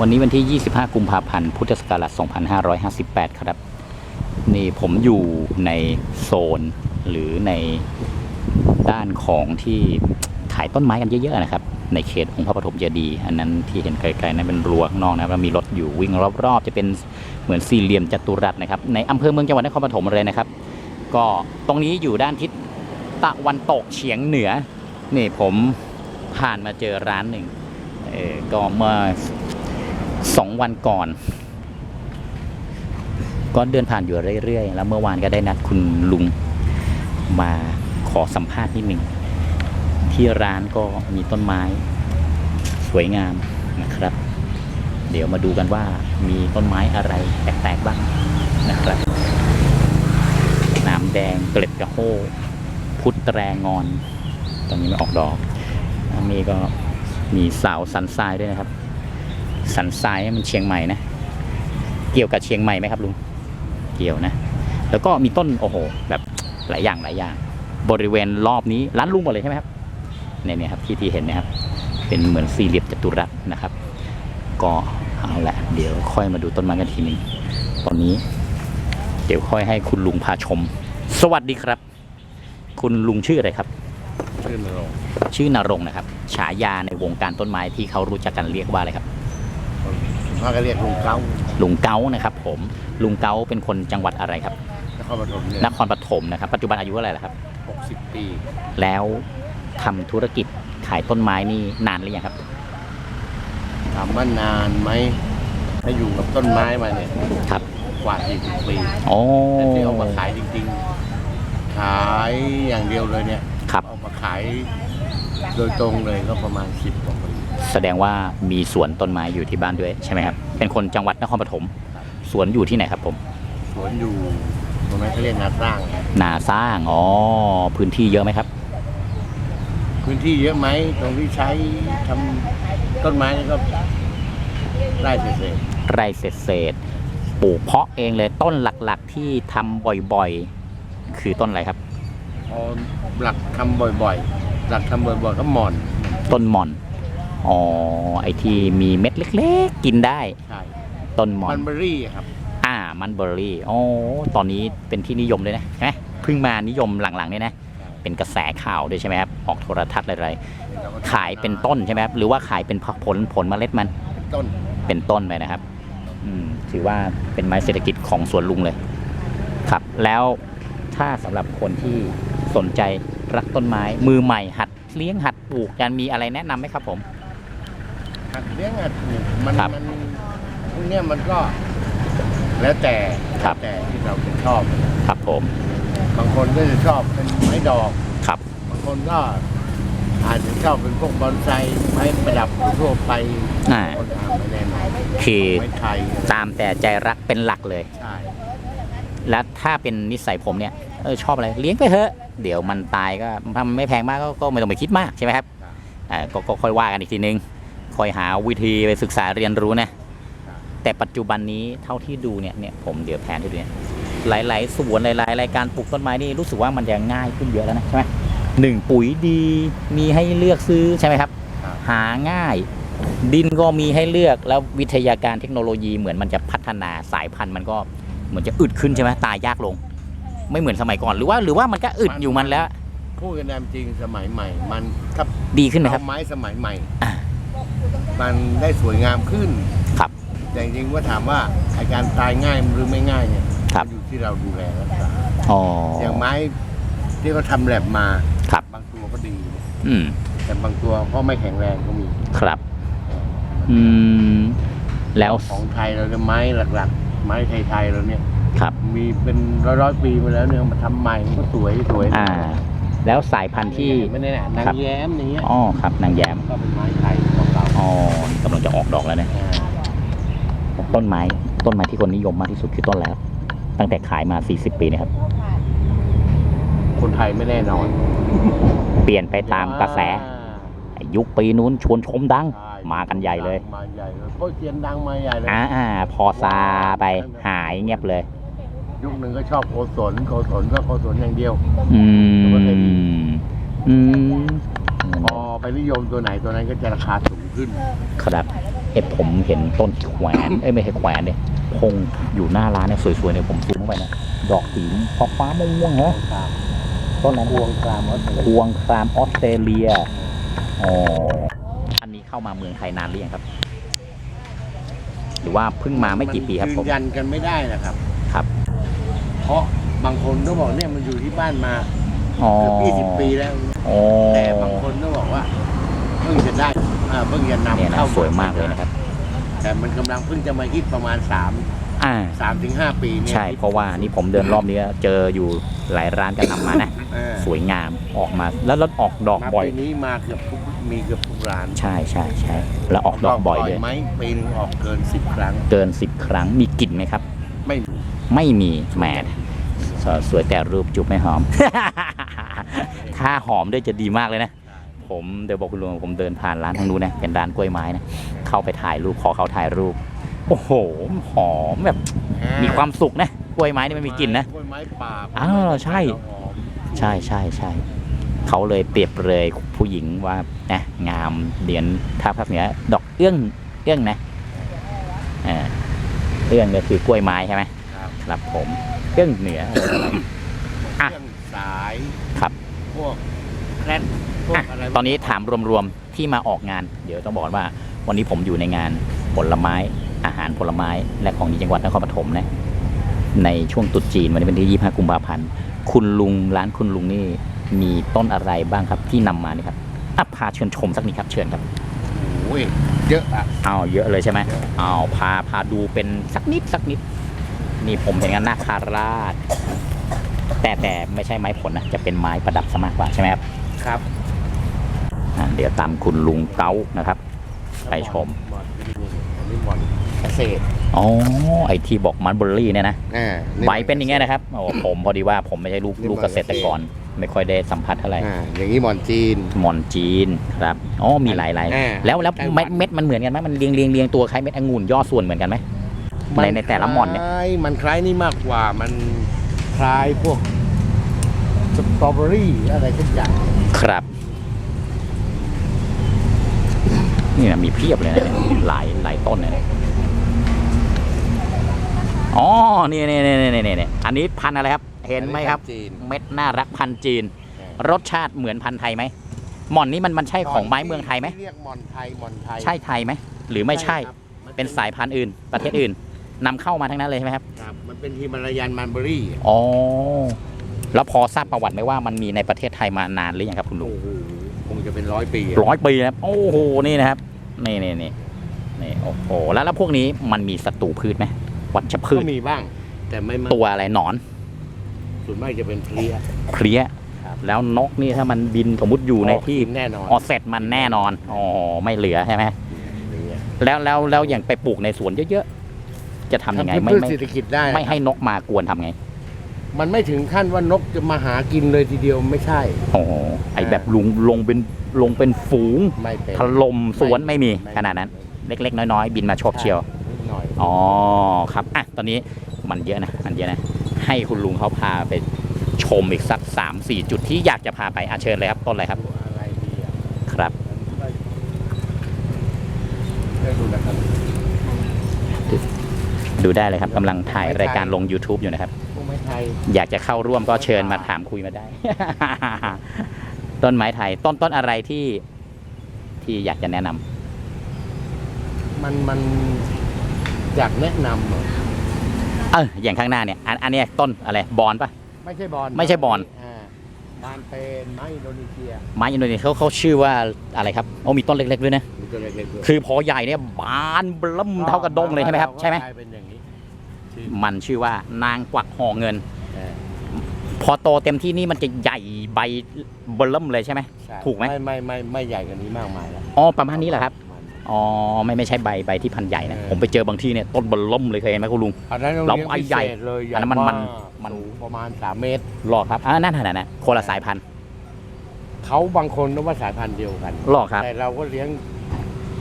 วันนี้วันที่ 25 กุมภาพันธ์ พุทธศักราช 2558 ครับ นี่ผมอยู่ในโซน หรือในด้านของที่ขายต้นไม้กันเยอะๆนะครับ ในเขตองค์พระปฐมเจดีย์อันนั้นที่เห็นไกลๆนั้นเป็นรั้วข้างนอกนะครับแล้วมีรถอยู่วิ่งรอบๆ จะเป็นเหมือนสี่เหลี่ยมจัตุรัสนะครับ ในอำเภอเมืองจังหวัดนครปฐมเลยนะครับ ก็ตรงนี้อยู่ด้านทิศตะวันตกเฉียงเหนือ นี่ผมผ่านมาเจอร้านหนึ่งเออก็เมื่อ วันก่อน ก็เดินผ่านอยู่เรื่อยๆ แล้วเมื่อวานก็ได้นัดคุณลุงมาขอสัมภาษณ์นิดหนึ่ง ที่ร้านก็มีต้นไม้สวยงามนะครับ เดี๋ยวมาดูกันว่ามีต้นไม้อะไรแปลกๆบ้างนะครับ น้ำแดงเกล็ดกระโหพุทธแรงอน ตอนนี้ไม่ออกดอกอันนี้ก็มีเสาวสันทรายด้วยนะครับ สันทรายมันเชียงใหม่นะ เกี่ยวกับเชียงใหม่ไหมครับลุง เกี่ยวนะ แล้วก็มีต้นโอ้โหแบบหลายอย่างหลายอย่าง บริเวณรอบนี้ร้านลุงหมดเลยใช่ไหมครับเนี่ยเนี่ยครับที่ที่เห็นเนะครับ เป็นเหมือนสี่เหลี่ยมจัตุรัสนะครับ ก็เอาละเดี๋ยวค่อยมาดูต้นไม้กันทีหนึ่งตอนนี้ เดี๋ยวค่อยให้คุณลุงพาชม สวัสดีครับ คุณลุงชื่ออะไรครับ ชื่อนรงค์ชื่อนรงค์นะครับ ฉายาในวงการต้นไม้ที่เขารู้จักกันเรียกว่าอะไรครับ คุณพ่อก็เรียกลุงเก้าลุงเก้านะครับ ผมลุงเก้าเป็นคนจังหวัดอะไรครับ นครปฐมเนี่ยนครปฐมนะครับ ปัจจุบันอายุเท่าไหร่แล้วครับ หกสิบปี แล้วทำธุรกิจขายต้นไม้นี่นานหรือยังครับ ถามว่านานไหมถ้าอยู่กับต้นไม้มาเนี่ยครับ กว่าสี่สิบปีโอ้แต่ที่เอามาขายจริง ๆ ขายอย่างเดียวเลยเนี่ยครับ เอามาขายโดยตรงเลยก็ประมาณสิบกว่าปี แสดงว่ามีสวนต้นไม้อยู่ที่บ้านด้วยใช่ไหมครับ เป็นคนจังหวัดนครปฐม สวนอยู่ที่ไหนครับผม สวนอยู่ตรงนั้นเขาเรียกนาสร้างนะนาสร้าง อ๋อ พื้นที่เยอะไหมครับ พื้นที่เยอะไหมตรงที่ใช้ทำต้นไม้นี่ก็ไร่เศษไร่เศษเศษๆปลูกเพาะเองเลยต้นหลักๆที่ทำบ่อยๆ คือต้นอะไรครับๆเอาหลักทำบ่อยๆ หลักทำบ่อยๆก็หม่อน ต้นหม่อน อ๋อ ไอที่มีเม็ดเล็กๆ กินได้ ใช่ต้นหม่อมันนเบอรี่อะครับ อ่า มันเบอร์รี่อ๋อตอนนี้เป็นที่นิยมเลยนะใช่ไหมเพิ่งมานิยมหลังๆเนี่ยนะ เป็นกระแสข่าวด้วยใช่ไหมครับ ออกโทรทัศน์อะไรๆขายเป็นต้นใช่ไหมครับ หรือว่าขายเป็นผลผลเมล็ดมันต้น เป็นต้นไปนะครับ อืม ถือว่าเป็นไม้เศรษฐกิจของสวนลุงเลย ครับ แล้วถ้าสำหรับคนที่สนใจรักต้นไม้มือใหม่หัดเลี้ยงหัดปลูกกันมีอะไรแนะนำไหมครับผม หัดเลี้ยงหัดปลูกมันครับมันพวกเนี้ยมันก็ แล้วแต่ครับแล้วแต่ที่เราจะชอบ ครับผม บางคนก็จะชอบเป็นไม้ดอก ครับ บางคนก็อาจจะชอบเป็นพวกบอนไซไม้ประดับทั่วไปอ่า คนทำไม่แน่นอนคือไม้ไทยตามแต่ใจรักเป็นหลักเลย ใช่ และถ้าเป็นนิสัยผมเนี่ยเออชอบอะไรเลี้ยงไปเถอะ เดี๋ยวมันตายก็ถ้ามันไม่แพงมากก็ก็ไม่ต้องไปคิดมากใช่ไหมครับอ่าก็ก็ค่อยว่ากันอีกทีนึง ค่อยหาวิธีไปศึกษาเรียนรู้นะแต่ปัจจุบันนี้เท่าที่ดูเนี่ยเนี่ยผมเดี๋ยวแผนให้ดูเนี่ยหลาย ๆ สวนหลายๆรายการปลูกต้นไม้นี่รู้สึกว่ามันจะง่ายขึ้นเยอะแล้วนะใช่ไหมหนึ่งปุ๋ยดีมีให้เลือกซื้อใช่ไหมครับครับหาง่าย ดินก็มีให้เลือกแล้ววิทยาการเทคโนโลยีเหมือนมันจะพัฒนาสายพันธุ์มันก็เหมือนจะอึดขึ้นใช่ไหมตายยากลง ไม่เหมือนสมัยก่อนหรือว่า หรือว่ามันก็อึดอยู่มันแล้วพูดกันตามจริงสมัยใหม่ มันถ้าดีขึ้นไหมครัเอาบไม้สมัยใหม่อ่า มันได้สวยงามขึ้น ครับ แต่จริงๆว่าถามว่าอาการตายง่ายหรือไม่ง่ายเนี่ยครับ มันอยู่ที่เราดูแลรักษาอ๋ออย่างไม้ที่เขาทำแลบมาครับ บางตัวก็ดี อืม แต่บางตัวก็ไม่แข็งแรงก็มีครับ อืม แล้ว ของไทยเราเนี่ยไม้หลักๆ ไม้ไทยๆเราเนี่ยครับ มีเป็นร้อยๆปีมาแล้วเนี่ยมาทำใหม่มันก็สวยสวยอ่า แล้วสายพันธุ์ที่ ไม่แน่ๆนางครับ แย้มอย่างเงี้ยอ๋อครับ นางแย้มก็เป็นไม้ไทยข องเราอ๋อนี่กำลังจะออกดอกแล้วนะอ่าต้นไม้ต้นไม้ที่คนนิยมมากที่สุดคือต้นแล้ว ตั้งแต่ขายมา 40 ปีเนะครับ คนไทยไม่แน่นอน เปลี่ยนไปตามกระแสอ่ายุคปีนู้นชวนชมดังใช่มากันใหญ่เลยมาใหญ่เลยโอ้ยเสียงดังมาใหญ่เลยอ่าอ่าพอซาไปหายเงียบเลย ยุคหนึ่งก็ชอบโกศลโกศลก็โกศลอย่างเดียว อืมอืม พอไปนิยมตัวไหนตัวนั้นก็จะราคาสูงขึ้น ครับเเอ็ดผมเห็นต้นที่แขวนเอ้ยไม่ใช่แขวนเนี่ยพงอยู่หน้าร้านเนี่ยสวยๆเนี่ยผมซูมเข้าไปนะดอกสีฟ้าฟ้าๆม่วงๆนะต้นนั้นพวงกรามออสเตรพเลียวงครามออสเตรเลียอ๋ออันนี้เข้ามาเมืองไทยนานหรือยังครับ หรือว่าเพิ่งมาไม่กี่ปีครับผยืมนยันกันไม่ได้นะครับ ครับ เพราะบางคนก็บอกเนี่ยมันอยู่ที่บ้านมา อ๋อ เกือบยี่สิบปีแล้วอ๋อแต่บางคนก็บอกว่าเพิ่งจะได้อ่าเพิ่งจะเนี่ยนำนะเข้าสวยมากเลยนะครับ แต่มันกำลังเพิ่งจะมาฮิตประมาณ3อ่า3ถึง5ปีเนี่ยใช่ เพราะว่านี่ผมเดินรอบนี้เจออยู่หลายร้านก็นำมานะ เออสวยงามออกมาแล้วรถออกดอกมาบ่อย ปีนี้มาเกือบทุกมีเกือบทุกร้านใช่ใช่ใช่แล้วออกดอกบ่อยเลย ไหมปีหนึงออกเกิน10ครั้ง เกินสิบครั้งมีกลิ่นไหมครับ ไม่มี ไม่มีแหม สสวยแต่รูปจุบไม่หอม ถ้าหอมด้วยจะดีมากเลยนะ ผมเดี๋ยวบอกคุณลุงผมเดินผ่านร้านทางนู้นนะเป็นร้านกล้วยไม้นะเข้าไปถ่ายรูปขอเขาถ่ายรูป โอ้โหหอมแบบมีความสุขนะกล้วยไม้นี่มันมีกลิ่นนะกล้วยไม้ป่าอ้าวใช่หอมใช่ใช่ใช่เขาเลยเปรียบเลยผู้หญิงว่านะงามเดียนถ้าภาคเหนือดอกเอื้องเอื้องนะเออเอื้องก็คือกล้วยไม้ใช่ไหม ครับครับผมเอื้องเหนืออะไรอะเครื่องสายครับ พวกแครดพวกอะอะไรตอนนี้ถามรวมๆที่มาออกงาน เดี๋ยวต้องบอกว่า วันนี้ผมอยู่ในงานผลไม้อาหารผลไม้และของดีจังหวัดนครปฐมนะในช่วงตรุษจีนวันนี้เป็นที่ 25 กุมภาพันธ์คุณลุงร้านคุณลุงนี่มีต้นอะไรบ้างครับที่นำมานี่ครับอะพาเชิญชมสักนิดครับเชิญครับโอ้ยเยอะอะ เอาเยอะเลยใช่ไหมเอาพาพาดูเป็นสักนิดสักนิด นี่ผมเห็นกันนาคาราช แต่แต่ไม่ใช่ไม้ผลนะ จะเป็นไม้ประดับซะมากกว่าใช่ไหมครับ ครับอะเดี๋ยวตามคุณลุงเก้านะครับ ไปชมหมอนอันนี้หมอนเกษตรอ๋อไอที่บอกมันเบอร์รี่เนี่ยนะอ่าใบเป็นอย่างเงี้ยนะครับโอ้ผมพอดีว่าผมไม่ใช่ลูกนี่ลูกเกษตรกรไม่ค่อยได้สัมผัสเท่าไหร่อ่าอย่างนี้หมอนจีน หมอนจีนครับอ๋อมีหลายหลายอ่าแล้วแล้วไต้หวันเม็ดเม็ดมันเหมือนกันไหมมันเรียงเรียงเรียงตัวคล้ายเม็ดองุ่นย่อส่วนเหมือนกันไหม ในในแต่ละหม่อนเนี่ย คล้ายมันคล้ายนี่มากกว่ามันคล้ายพวกสตรอเบอรี่อะไรทุกอย่างครับ นี่นะมีเพียบเลยนะเนี่ยหลายหลายต้นเลยนะอ๋อนี่นี่นี่นี่นี่นี่อันนี้พันธุ์อะไรครับ เห็นไหมครับ จีน เม็ดน่ารักพันธุ์จีนรสชาติเหมือนพันธุ์ไทยไหมหม่อนนี้มันมันใช่ของไม้เมืองไทยไหม เรียกหมอนไทยหมอนไทยใช่ไทยไหม หรือไม่ใช่ ครับมัเป็นสายพันธุ์อื่น ประเทศอื่น นำเข้ามาทั้งนั้นเลยใช่ไหมครับ ครับ มันเป็นฮิมาลายันมันเบอรี่อ๋อ แล้วพอทราบประวัติไหมว่ามันมีในประเทศไทยมานานหรือยังครับคุณลุง โอ้โหคงจะเป็นร้อยปีอะร้อยปีนะครับ โอ้โห นี่นะครับ นี่นี่นี่นี่โอ้โห แล้วแล้วพวกนี้มันมีศัตรูพืชไหมวัชพืก็ชมีบ้าง แต่ไม่มากตัวอะไรหนอน ส่วนมากจะเป็นเพลี้ยเพลี้ย ครับ แล้วนกนี่ถ้ามันบินสมมติอยู่ในที่แน่นอนออเสร็จมันแน่นอน อ๋อ ไม่เหลือใช่ไหมเพลี้ยแล้วแล้วแล้วอย่างไปปลูกในสวนเยอะๆ จะทำยังไงทำไม่พืชไม่เศรษฐกิจได้ไม่ให้นกมากวนทำไงมันไม่ถึงขั้นว่านกจะมาหากินเลยทีเดียวไม่ใช่ โอ้โหไอแบบลงลงเป็นลงเป็นฝูงไม่เป็นถล่มสวนไม่มีไม่ขนาดนั้น เล็ก ๆ น้อยๆ บินมาชอบเชียว นิดหน่อยอ๋อครับอะตอนนี้มันเยอะนะมันเยอะนะ ให้คุณลุงเขาพาไปชมอีกสักสามสี่จุดที่อยากจะพาไปอาเชิญเลยครับต้นอะไรครับ อะไรดีอะ ครับ เลือกดูนะครับ ดูได้เลยครับกำลังถ่ายรายการลง YouTube อยู่นะครับ พวกไม้ไทยอยากจะเข้าร่วมก็เชิญมาถามคุยมาได้ ต้นไม้ไทย ต้นต้นอะไรที่ที่อยากจะแนะนำมันมันอยากแนะนำอะเอออย่างข้างหน้าเนี่ยอันอันเนี้ยต้นอะไรบอนปะ ไม่ใช่บอลไม่ใช่บอนาบานเป็นไม้อินโดนีเซียไม้อินโดนีเซียเขาเขาชื่อว่าอะไรครับโอ้มีต้นเล็กๆด้วยนะมี ตัวเล็กๆด้วยคือพอใหญ่เนี่ยบานเบิ่มเท่ากระด้งเลยใช่ไหมครับใช่ไหมกลายเป็นอย่างนี้ชื่อมันชื่อว่านางกวักห่อเงิน เออพอโตเต็มที่นี่มันจะใหญ่ใบเบิ่มเลยใช่ไหม ใช่ถูกไหม ไม่ไม่ไม่ไม่ใหญ่กว่านี้มากมายแล้วอ๋อประมาณนี้แหละครับประมาณนี้อ๋อไม่ไม่ใช่ใบใบที่พันใหญ่นะเออ ผมไปเจอบางที่เนี่ยต้นเบิ่มเลยเคยเห็นไหมคุณลุง อันนั้นเราเราเลี้ยงไอ้พิใหญ่เศษเลยอันนั้นมันใหญ่มันมัน สูงประมาณสามเมตร หลอกครับอ่านั่นขนาดนั้นคนละสายพันธุ์เขาบางคนนึกว่าสายพันธุ์เดียวกัน หลอกครับ แต่เราก็เลี้ยง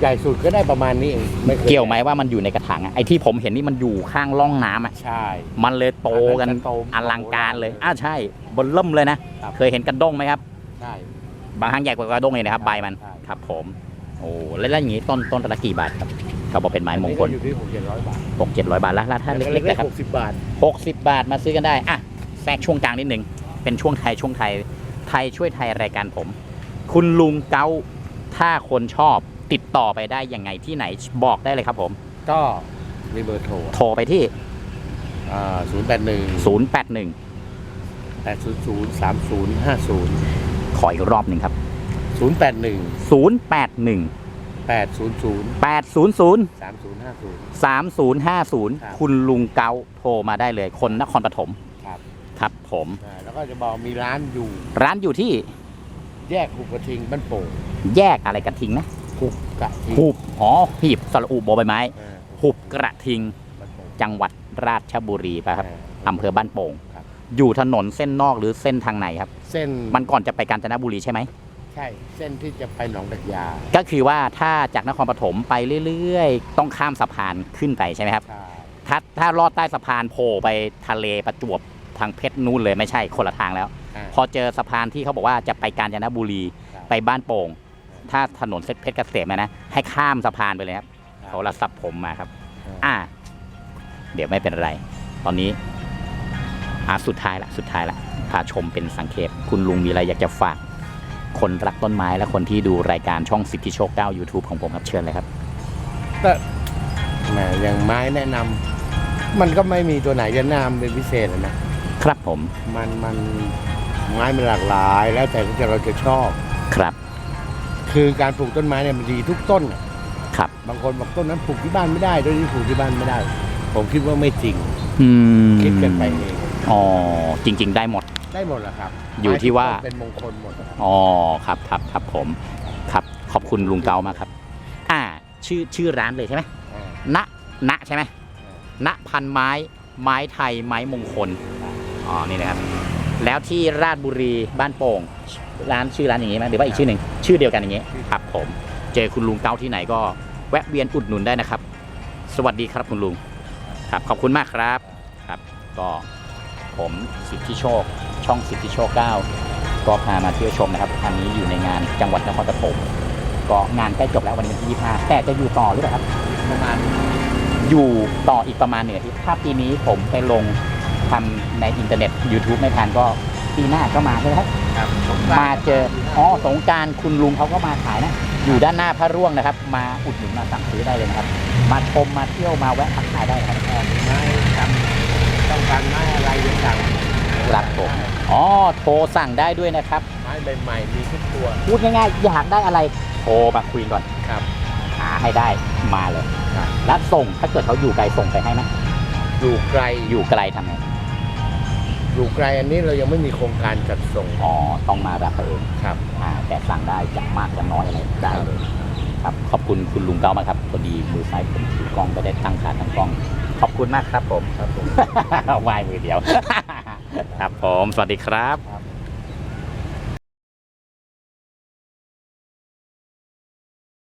ใหญ่สุดก็ได้ประมาณนี้เองไม่คเกี่ยวไหมว่ามันอยู่ในกระถางอะไอ้ที่ผมเห็นนี่มันอยู่ข้างร่องน้ำอะใช่ มันเลยโตกันอันนั้นจะโตอลังการเลยอ่าใช่เบิ่มเลยนะครับ เคยเห็นกระด้งไหมครับ ใช่ บางครั้งใหญ่กว่ากระด้งเลยนะครับใบมันใช่ ครับ ผมโอ้แล้วแล้วอย่างนี้ต้นต้นละกี่บาทครับก็บอกเป็นไม้มงคลอันนี้ก็อยู่ที่หกเจ็ดร้อยบาทหกเจ็ดร้อยบาทแล้วแล้วถ้าเล็กๆนะครับ หกสิบบาทหกสิบบาทมาซื้อกันได้อะแทรกช่วงกลางนิดนึงเป็นช่วงไทยช่วงไทย ไทยช่วยไทยรายการผม คุณลุงเกาถ้าคนชอบ ติดต่อไปได้ยังไงที่ไหนบอกได้เลยครับผม ก็มีเบอร์โทรโทรไปที่ ศูนย์แปดหนึ่ง081 แปดศูนย์ศูนย์สามศูนย์ห้าศูนย์ขออีกรอบหนึ่งครับ ศูนย์แปดหนึ่ง081 แปดศูนย์ศูนย์800 สามศูนย์ห้าศูนย์3050ครับคุณลุงเกาโทรมาได้เลยคนนครปฐมครับ ครับผมอ่าแล้วก็จะบอกมีร้านอยู่ร้านอยู่ที่แยกหุบกระทิงบ้านโป่งแยกอะไรกระทิงนะ หุบกระทิงหุบอ๋อหีบสระอุโบใบไม้อ่าหุบกระทิง บ้านโป่งจังหวัดราชบุรีป่ะครับา อำเภอบ้านโป่งครับ อยู่ถนนเส้นนอกหรือเส้นทางไหนครับ เส้นมันก่อนจะไปกาญจนบุรีใช่ไหม ใช่ เส้นที่จะไปหนองดักยาก็คือว่าถ้าจากนครปฐมไปเรื่อยๆ ต้องข้ามสะพานขึ้นไปใช่ไหมครับ ใช่ถ้าถ้าลอดใต้สะพานโผล่ไปทะเลประจวบทางเพชรนู่นเลยไม่ใช่คนละทางแล้ว อ่าพอเจอสะพานที่เขาบอกว่าจะไปกาญจนบุรี ครับไปบ้านโป่ง ถ้าถนนเส้นเพชรเกษมอะนะให้ข้ามสะพานไปเลยครับเขาละสับผมมาครับ อ่า เดี๋ยวไม่เป็นไร ตอนนี้ อ่าสุดท้ายละสุดท้ายละพาชมเป็นสังเขปคุณลุงมีอะไรอยากจะฝาก คนรักต้นไม้และคนที่ดูรายการช่องสิทธิโชคเก้า YouTube ของผมครับเชิญเลยครับก็แหมอย่างไม้แนะนำมันก็ไม่มีตัวไหนจะแนะนำเป็นพิเศษอะนะ ครับผมมันมันไม้มันหลากหลาย แล้วแต่ที่เราจะชอบ ครับ คือการปลูกต้นไม้เนี่ยมันดีทุกต้นอะครับ บางคนบอกต้นนั้นปลูกที่บ้านไม่ได้ต้นนี้ปลูกที่บ้านไม่ได้ ผมคิดว่าไม่จริง อืมคิดกันไปเองอ๋อจริง ๆ ได้หมด ได้หมดแหละครับอยู่ที่ว่า ไม้ทุกต้นเป็นมงคลหมดอะครับอ๋อครับครับครับผมครับขอบคุณลุงเกามากครับ อ่า ชื่อชื่อร้านเลยใช่ไหมอ่า ณณใช่ไหมณพันไม้ไม้ไทยไม้มงคลอ๋อนี่นะครับ แล้วที่ราชบุรีบ้านโป่ง ร้านชื่อร้านอย่างนี้ไหมหรือว่าอีกชื่อหนึ่งชื่อเดียวกันอย่างนี้ครับผมเจอคุณลุงเกาที่ไหนก็แวะเวียนอุดหนุนได้นะครับ สวัสดีครับคุณลุงครับขอบคุณมากครับครับ ก็ผมสิทธิโชค ช่องสิทธิโชคเก้าก็พามาเที่ยวชมนะครับอันนี้อยู่ในงานจังหวัดนครปฐมก็งานใกล้จบแล้ววันนี้วันที่25แต่จะอยู่ต่อหรือเปล่าครับประมาณอยู่ต่ออีกประมาณหนึ่งอาทิตย์ถ้าปีนี้ผมไปลงทำในอินเทอร์เน็ต YouTube ไม่ทันก็ ปีหน้าก็มาใช่ไหมครับครับมาเจออ๋อสงกรารคุณลุงเขาก็มาขายนะ อยู่ด้านหน้าพระร่วงนะครับ มาอุดหนุนมาสั่งซื้อได้เลยนะครับ มาชมมาเที่ยวมาแวะทักทายได้นะครับไม้ทำต้องการไม้อะไรจะสั่งครับผมอ๋อโทรสั่งได้ด้วยนะครับไม้ใหม่ๆมีทุกตัว พูดง่ายๆอยากได้อะไรโทรมาคุยก่อนครับ หาให้ได้มาเลยครับแล้วส่งถ้าเกิดเขาอยู่ไกลส่งไปให้ไหมอยู่ไกลอยู่ไกลทำไง อยู่ไกลอันนี้เรายังไม่มีโครงการจัดส่งอ๋อต้องมาแบบเองครับ อ่าแต่สั่งได้จะมากจะน้อยอะไรได้เลยครับขอบคุณคุณลุงเก้ามากครับพอดีมือซ้ายผมถือกล้องไม่ได้ตั้งขาตั้งกล้อง ขอบคุณมากครับผมครับผมวายมือเดียว ครับผมสวัสดีครับครับ